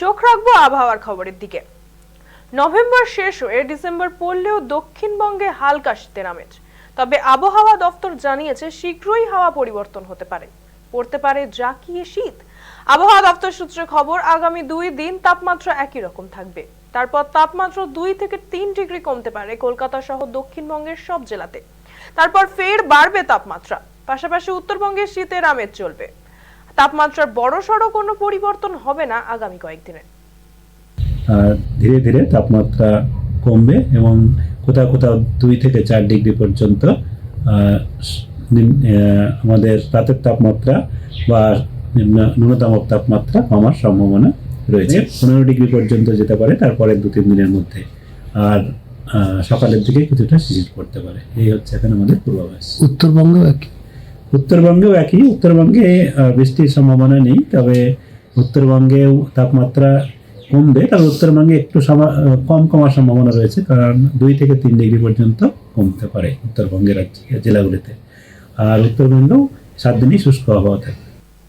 চোখ রাখব আবহাওয়ার খবরের দিকে। নভেম্বর শেষ হয়ে ডিসেম্বর পড়লেও দক্ষিণবঙ্গে হালকা শীতের আমেজ তবে আবহাওয়া দফতর জানিয়েছে শীঘ্রই হাওয়া পরিবর্তন হতে পারে। পড়তে পারে জাকিয়ে শীত। আবহাওয়া দপ্তর সূত্রে খবর, আগামী দুই দিন তাপমাত্রা একই রকম থাকবে। তারপর তাপমাত্রা দুই থেকে তিন ডিগ্রি কমতে পারে কলকাতা সহ দক্ষিণবঙ্গের সব জেলাতে। তারপর ফের বাড়বে তাপমাত্রা। পাশাপাশি উত্তরবঙ্গে শীতের আমেজ চলবে। তাপমাত্রার বড়সড় কোনো পরিবর্তন হবে না আগামী কয়েকদিনে। আর ধীরে ধীরে তাপমাত্রা কমবে এবং কোথাও কোথাও দুই থেকে চার ডিগ্রি পর্যন্ত আমাদের রাতের তাপমাত্রা বা নিম্ন- ন্যূনতম তাপমাত্রা কমার সম্ভাবনা রয়েছে। পনেরো ডিগ্রি পর্যন্ত যেতে পারে তারপরে দু তিন দিনের মধ্যে। আর সকালের দিকে কিছুটা শীত পড়তে পারে। এই হচ্ছে এখন আমাদের পূর্বাভাস। উত্তরবঙ্গেও একই উত্তরবঙ্গেও একই, উত্তরবঙ্গে বৃষ্টির সম্ভাবনা নেই, তবে উত্তরবঙ্গেও তাপমাত্রা কমবে, তবে উত্তরবঙ্গে একটু কম কমার সম্ভাবনা রয়েছে, কারণ দুই থেকে তিন ডিগ্রি পর্যন্ত কমতে পারে উত্তরবঙ্গের জেলাগুলিতে। আর উত্তরবঙ্গেও সাত দিনই শুষ্ক আবহাওয়া থাকবে।